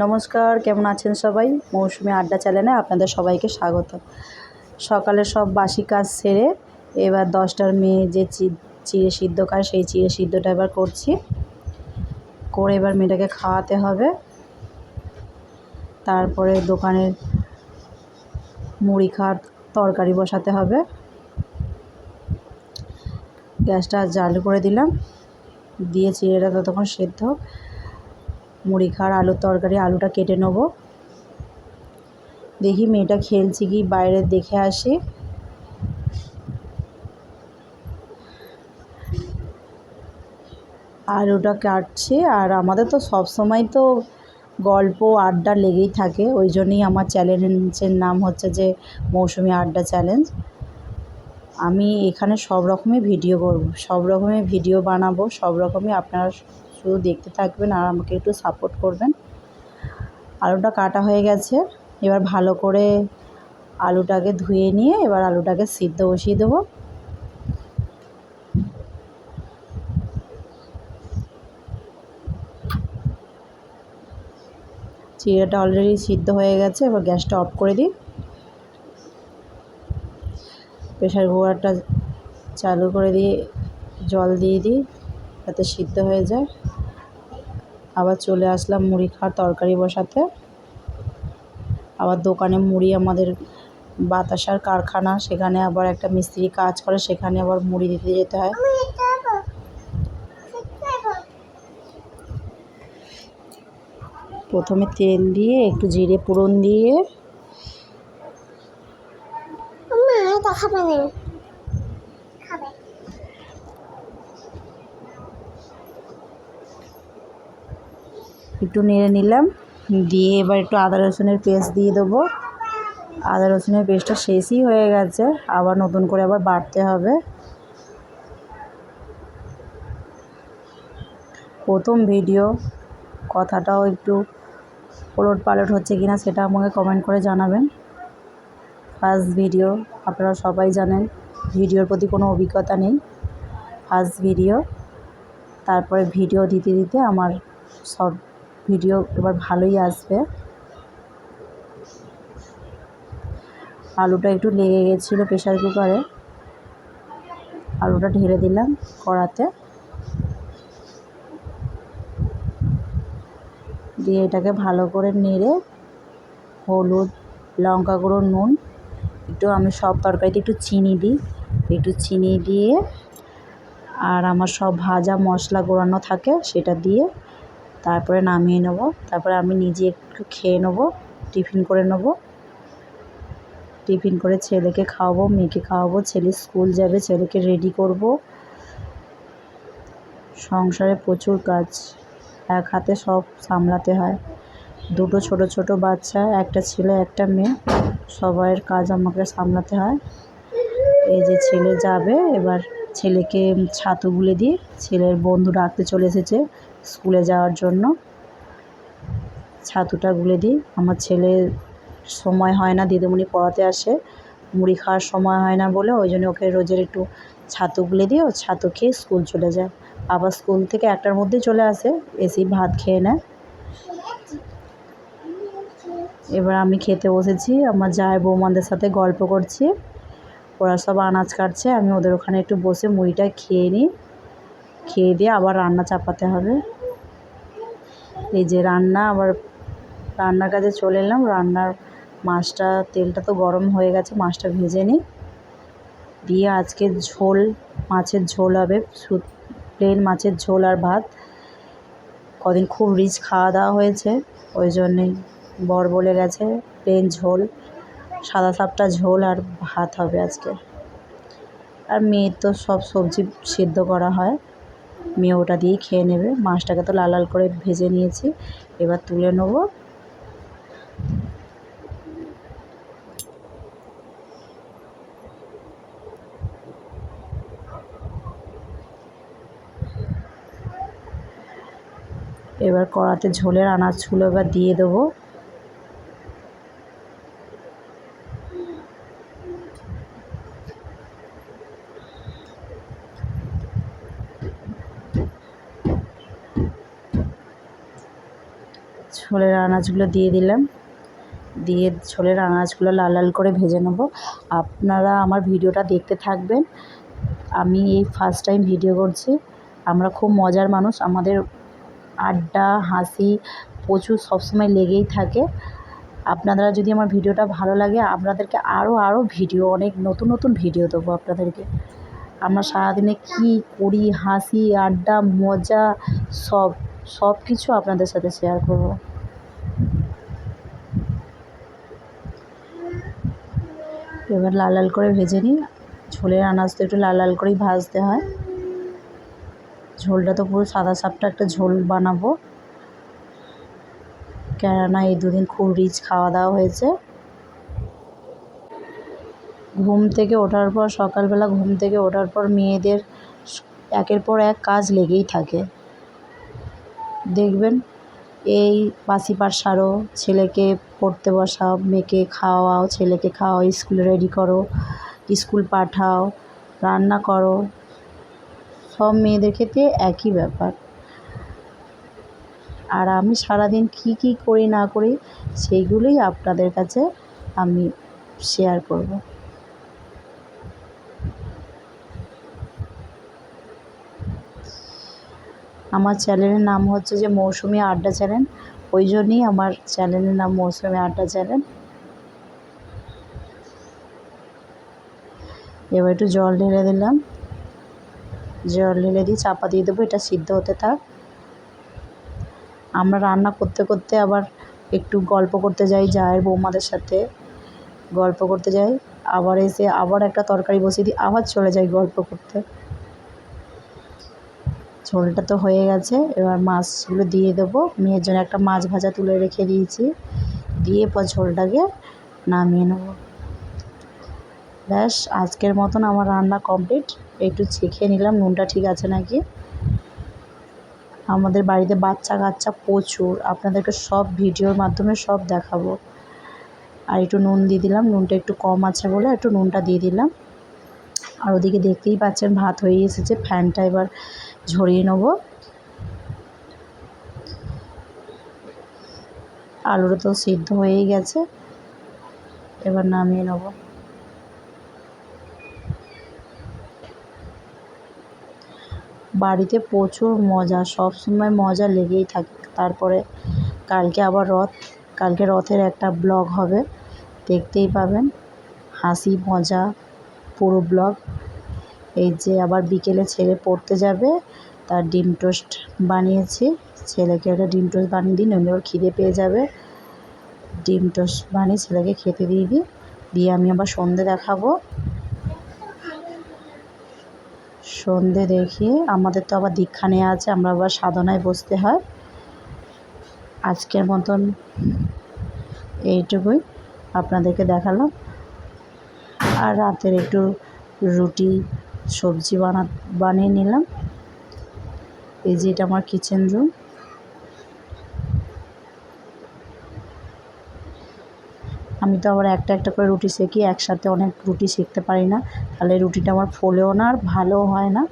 নমস্কার, কেমন আছেন সবাই? মৌসুমি আড্ডা চ্যানেলে আপনাদের সবাইকে স্বাগত। সকালে সব বাসি কাজ সেরে এবার দশটার মেয়ে যে চিড়ে সিদ্ধ খায় সেই চিড়ে সিদ্ধটা এবার করছি। করে এবার মেয়েটাকে খাওয়াতে হবে। তারপরে দোকানের মুড়ি খাওয়ার তরকারি বসাতে হবে। গ্যাসটা জাল করে দিলাম। দিয়ে চিড়েটা ততক্ষণ সেদ্ধ। মুড়ি খাওয়ার আলুর তরকারি, আলুটা কেটে নেব। দেখি মেয়েটা খেলছে কি, বাইরে দেখে আসি। আলুটা কাটছি, আর আমাদের তো সব সময় তো গল্প, আড্ডা লেগেই থাকে। ওই জন্যই আমার চ্যালেঞ্জের নাম হচ্ছে যে, মৌসুমি আড্ডা চ্যালেঞ্জ। আমি এখানে সব রকমই ভিডিও করব, সব রকমের ভিডিও বানাবো, সব রকমই আপনারা শুধু দেখতে থাকবেন আর আমাকে একটু সাপোর্ট করবেন। আলুটা কাটা হয়ে গেছে। এবার ভালো করে আলুটাকে ধুয়ে নিয়ে এবার আলুটাকে সিদ্ধ বসিয়ে দেবো। চিড়েটা অলরেডি সিদ্ধ হয়ে গেছে, এবার গ্যাসটা অফ করে দিই। প্রেশার কুকারটা চালু করে দিয়ে জল দিয়ে দিই, যাতে সিদ্ধ হয়ে যায়। আবার চলে আসলাম মুড়ি খাওয়ার তরকারি বসাতে। আবার দোকানে মুড়ি আমাদের বাতাসার কারখানা, সেখানে আবার একটা মিস্ত্রি কাজ করে, সেখানে আবার মুড়ি দিতে যেতে হয়। প্রথমে তেল দিয়ে, একটু জিরে পুরন দিয়ে এটা খাবে না খাবে একটু নেড়ে নিলাম। দিয়ে এবার একটু আদা রসুনের পেস্ট দিয়ে দেবো। আদা রসুনের পেস্টটা শেষই হয়ে গেছে। আবার নতুন করে আবার বাড়তে হবে। প্রথম ভিডিও। কথাটাও একটু ওলট পালট হচ্ছে কিনা সেটা আমাকে কমেন্ট করে জানাবেন। ফার্স্ট ভিডিও আপনারা সবাই জানেন, ভিডিওর প্রতি কোনো অভিজ্ঞতা নেই। ফার্স্ট ভিডিও তারপরে ভিডিও দিতে দিতে আমার সব ভিডিও এবার ভালোই আসবে। আলুটা একটু লেগে গেছিল প্রেশার কুকারে আলুটা ঢেলে দিলাম কড়াতে। দিয়ে এটাকে ভালো করে নেড়ে হলুদ, লঙ্কা গুঁড়ো, নুন, একটু আমি সব তরকারিতে একটু চিনি দিই। একটু চিনি দিয়ে আর আমার সব ভাজা মশলা গোড়ানো থাকে সেটা দিয়ে তারপরে নামিয়ে নেব। তারপরে আমি নিজে একটু খেয়ে নেব, টিফিন করে নেব। টিফিন করে ছেলেকে খাওয়াবো, মেয়েকে খাওয়াবো, ছেলে স্কুল যাবে, ছেলেকে রেডি করব। সংসারে প্রচুর কাজ, এক হাতে সব সামলাতে হয়। দুটো ছোট ছোট বাচ্চা, একটা ছেলে, একটা মেয়ে, সবাইয়ের কাজ আমাকে সামলাতে হয়। এই যে ছেলে যাবে, এবার ছেলেকে ছাতু গুলে দিই ছেলের বন্ধু ডাকতে চলে এসেছে। স্কুলে যাওয়ার জন্য। ছাতুটা গুলে দিই। আমার ছেলে সময় হয় না, দিদিমণি পড়াতে আসে। মুড়ি খাওয়ার সময় হয় না বলে ওই জন্য ওকে রোজের একটু ছাতু গুলে দিয়ে ও ছাতু খেয়ে স্কুল চলে যায়। আবার স্কুল থেকে একটার মধ্যে চলে আসে এসেই ভাত খেয়ে নেয়। এবার আমি খেতে বসেছি, আমার জায় বৌমাদের সাথে গল্প করছি। ওরা সব আনাজ কাটছে, আমি ওদের ওখানে একটু বসে মুড়িটা খেয়ে নিই। খেয়ে দিয়ে আবার রান্না চাপাতে হবে। এই যে রান্না, আবার রান্নার কাজে চলে এলাম। রান্নার মাছটা, তেলটা তো গরম হয়ে গেছে, মাছটা ভেজে নিই। দিয়ে আজকে ঝোল, মাছের ঝোল হবে। প্লেন মাছের ঝোল আর ভাত। কদিন খুব রিচ খাওয়া দাওয়া হয়েছে, ওই জন্যেই বর বলে গেছে প্লেন ঝোল, সাদা সাপটা ঝোল আর ভাত হবে আজকে। আর মেয়ের তো সব সবজি সেদ্ধ করা হয়। মেয়ে ওটা দিয়েই খেয়ে নেবে। মাছটাকে তো লাল লাল করে ভেজে নিয়েছি। এবার তুলে নেব। এবার কড়াতে ঝোলের আনাজগুলো এবার দিয়ে দেবো। ছোলের আনাজগুলো দিয়ে দিলাম। দিয়ে ছোলের আনাজগুলো লাল লাল করে ভেজে নেব। আপনারা আমার ভিডিওটা দেখতে থাকবেন। আমি এই ফার্স্ট টাইম ভিডিও করছি। আমরা খুব মজার মানুষ। আমাদের আড্ডা, হাসি প্রচুর সবসময় লেগেই থাকে। আপনারা যদি আমার ভিডিওটা ভালো লাগে, আপনাদেরকে আরও আরও ভিডিও, অনেক নতুন নতুন ভিডিও দেবো আপনাদেরকে। আমরা সারাদিনে কী করি, হাসি, আড্ডা, মজা, সব সব কিছু আপনাদের সাথে শেয়ার করব। এবার লাল লাল করে ভেজে নিই। ঝোলের আনাজ তো একটু লাল লাল করেই ভাজতে হয়। ঝোলটা তো পুরো সাদা সাপটা একটা ঝোল বানাবো। কেননা এই দুদিন খুব রিচ খাওয়া দাওয়া হয়েছে। ঘুম থেকে ওঠার পর, সকালবেলা ঘুম থেকে ওঠার পর মেয়েদের একের পর এক কাজ লেগেই থাকে। দেখবেন এই বাসি পাট সারো ছেলেকে পড়তে বসাও, মেয়েকে খাওয়াও, ছেলেকে খাওয়াও, স্কুলে রেডি করো, স্কুল পাঠাও, রান্না করো। সব মেয়েদের ক্ষেত্রে একই ব্যাপার। আর আমি সারাদিন কী কী করি না করি, সেইগুলোই আপনাদের কাছে আমি শেয়ার করব। আমার চ্যানেলের নাম হচ্ছে যে মৌসুমি আড্ডা চ্যানেল। ওই জন্যই আমার চ্যানেলের নাম মৌসুমি আড্ডা চ্যানেল। এবার একটু জল ঢেলে দিলাম। জল ঢেলে দিয়ে চাপা দিয়ে দেবো, এটা সিদ্ধ হতে থাক। আমরা রান্না করতে করতে আবার একটু গল্প করতে যাই, জায়ের বৌমাদের সাথে গল্প করতে যাই। আবার এসে আবার একটা তরকারি বসিয়ে দিই, আবার চলে যাই গল্প করতে। ঝোলটা তো হয়ে গেছে। এবার মাছগুলো দিয়ে দেবো। মেয়ের জন্য একটা মাছ ভাজা তুলে রেখে দিয়েছি। দিয়ে পর ঝোলটাকে নামিয়ে নেব। ব্যাস, আজকের মতন আমার রান্না কমপ্লিট। একটু চেখে নিলাম, নুনটা ঠিক আছে নাকি? আমাদের বাড়িতে বাচ্চা কাচ্চা প্রচুর। আপনাদেরকে সব ভিডিওর মাধ্যমে সব দেখাবো। আর একটু নুন দিয়ে দিলাম। নুনটা একটু কম আছে বলে একটু নুনটা দিয়ে দিলাম। আর ওদিকে দেখতেই পাচ্ছেন, ভাত হয়ে এসেছে। ফ্যানটা এবার ঝরিয়ে নেব। আলুটা তো সিদ্ধ হয়েই গেছে। এবার নামিয়ে নেব। বাড়িতে প্রচুর মজা, সব সময় মজা লেগেই থাকে। তারপরে কালকে আবার রথ, কালকে রথের একটা ব্লগ হবে, দেখতেই পাবেন। হাসি, মজা পুরো ব্লগ এই যে আবার বিকেলে ছেলে পড়তে যাবে, তার ডিম টোস্ট বানিয়েছি। ছেলেকে একটা ডিম টোস্ট বানিয়ে দিই নইলে ওর খিদে পেয়ে যাবে। ডিম টোস্ট বানিয়ে ছেলেকে খেতে দিয়ে দিই। দিয়ে আমি আবার সন্ধে দেখাবো। সন্ধে দেখিয়ে আমাদের তো আবার দীক্ষা নেওয়া আছে, আমরা আবার সাধনায় বসতে হয়। আজকের মতন এইটুকুই, আপনাদেরকে দেখালাম। আর রাতের একটু রুটি, সবজি বানা, বানিয়ে নিলাম। এই যে এটা আমার কিচেন রুম আমি তো আবার একটা একটা করে রুটি শেখি, একসাথে অনেক রুটি শিখতে পারি না। তাহলে রুটিটা আমার ফোলেও না আর ভালোও হয় না।